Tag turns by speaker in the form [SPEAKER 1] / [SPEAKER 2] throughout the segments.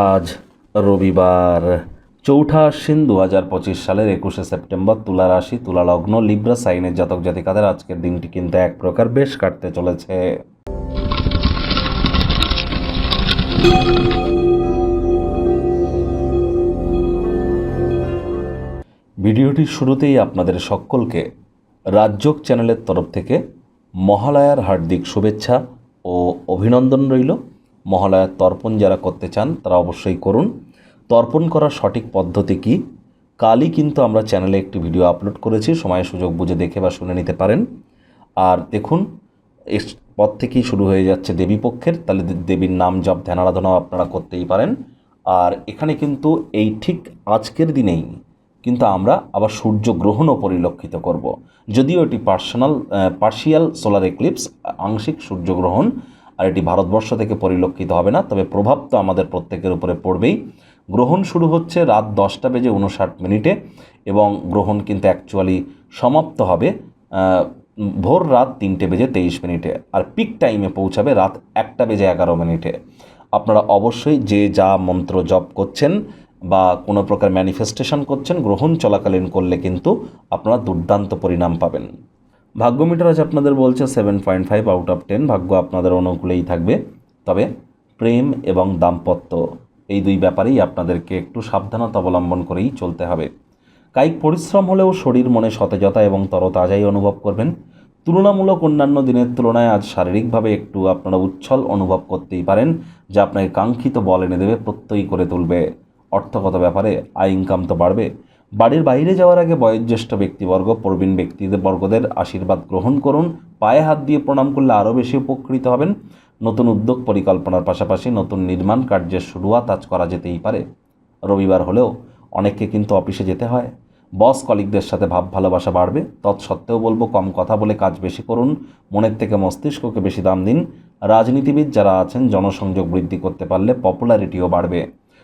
[SPEAKER 1] আজ রবিবার। চৌঠা আশ্বিন দু হাজার পঁচিশ সালের একুশে সেপ্টেম্বর তুলা রাশি, তুলা লগ্ন, লিব্রা, সাইনের জাতক জাতিকাদের আজকের দিনটি কিন্তু এক প্রকার বেশ কাটতে চলেছে। ভিডিওটির শুরুতেই আপনাদের সকলকে রাজ্যক চ্যানেলের তরফ থেকে মহালয়ার হার্দিক শুভেচ্ছা ও অভিনন্দন রইল। মহালয়ার তর্পণ যারা করতে চান, তারা অবশ্যই করুন। তর্পণ করার সঠিক পদ্ধতি কী? কালই কিন্তু আমরা চ্যানেলে একটি ভিডিও আপলোড করেছি, সময় সুযোগ বুঝে দেখে বা শুনে নিতে পারেন। আর দেখুন এর পর থেকেই শুরু হয়ে যাচ্ছে দেবী পক্ষের তাহলে দেবীর নাম জপ, ধ্যান আরাধনাও আপনারা করতেই পারেন। আর এখানে কিন্তু এই ঠিক আজকের দিনেই কিন্তু আমরা আবার সূর্যগ্রহণও পরিলক্ষিত করব। যদিও এটি পার্সোনাল পার্শিয়াল সোলার এক্লিপস, আংশিক সূর্যগ্রহণ আর এটি ভারতবর্ষ থেকে পরিলক্ষিত হবে না। তবে প্রভাব তো আমাদের প্রত্যেকের উপরে পড়বেই। গ্রহণ শুরু হচ্ছে রাত দশটা বেজে উনষাট মিনিটে এবং গ্রহণ কিন্তু অ্যাকচুয়ালি সমাপ্ত হবে ভোর রাত তিনটে বেজে তেইশ মিনিটে আর পিক টাইমে পৌঁছাবে রাত একটা বেজে এগারো মিনিটে। আপনারা অবশ্যই যে যা মন্ত্র জপ করছেন বা কোনো প্রকার ম্যানিফেস্টেশন করছেন, গ্রহণ চলাকালীন করলে কিন্তু আপনারা দুর্দান্ত পরিণাম পাবেন। ভাগ্য মিটার আজ আপনাদের বলছে seven point five out of ten ভাগ্য আপনাদের অনুকূলেই থাকবে। তবে প্রেম এবং দাম্পত্য, এই দুই ব্যাপারেই আপনাদেরকে একটু সাবধানতা অবলম্বন করেই চলতে হবে। কায়িক পরিশ্রম হলেও শরীর, মনে সতেজতা এবং তরতাজাই অনুভব করবেন। তুলনামূলক অন্যান্য দিনের তুলনায় আজ শারীরিকভাবে একটু আপনারা উচ্ছল অনুভব করতেই পারেন, যা আপনাকে কাঙ্ক্ষিত বল এনে দেবে, প্রত্যয়ী করে তুলবে। অর্থগত ব্যাপারে আয় ইনকাম তো বাড়বে। বাড়ির বাইরে যাওয়ার আগে বয়োজ্যেষ্ঠ ব্যক্তিবর্গ, প্রবীণ ব্যক্তিদের বর্গদের আশীর্বাদ গ্রহণ করুন। পায়ে হাত দিয়ে প্রণাম করলে আরও বেশি উপকৃত হবেন। নতুন উদ্যোগ পরিকল্পনার পাশাপাশি নতুন নির্মাণ কার্যের শুরুয়াত আজ করা যেতেই পারে। রবিবার হলেও অনেককে কিন্তু অফিসে যেতে হয়। বস কলিগদের সাথে ভাব ভালোবাসা বাড়বে। তৎসত্ত্বেও বলব, কম কথা বলে কাজ বেশি করুন। মনের থেকে মস্তিষ্ককে বেশি দাম দিন। রাজনীতিবিদ যারা আছেন, জনসংযোগ বৃদ্ধি করতে পারলে পপুলারিটিও বাড়বে।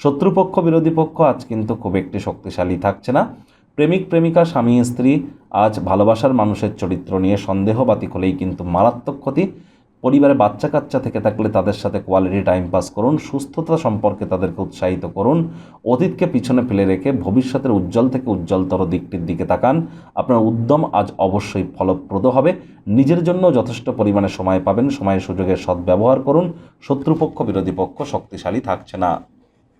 [SPEAKER 1] শত্রুপক্ষ, বিরোধী পক্ষ আজ কিন্তু খুব একটি শক্তিশালী থাকছে না। প্রেমিক, প্রেমিকা, স্বামী, স্ত্রী আজ ভালোবাসার মানুষের চরিত্র নিয়ে সন্দেহবাতিক হলেই কিন্তু মারাত্মক ক্ষতি। পরিবারে বাচ্চা কাচ্চা থেকে থাকলে তাদের সাথে কোয়ালিটি টাইম পাস করুন, সুস্থতা সম্পর্কে তাদেরকে উৎসাহিত করুন, অতীতকে পিছনে ফেলে রেখে ভবিষ্যতের উজ্জ্বল থেকে উজ্জ্বলতর দিকটির দিকে তাকান। আপনার উদ্যম আজ অবশ্যই ফলপ্রদ হবে। নিজের জন্য যথেষ্ট পরিমাণে সময় পাবেন, সময়ের সুযোগের সদ্ব্যবহার করুন। শত্রুপক্ষ, বিরোধী পক্ষ শক্তিশালী থাকছে না।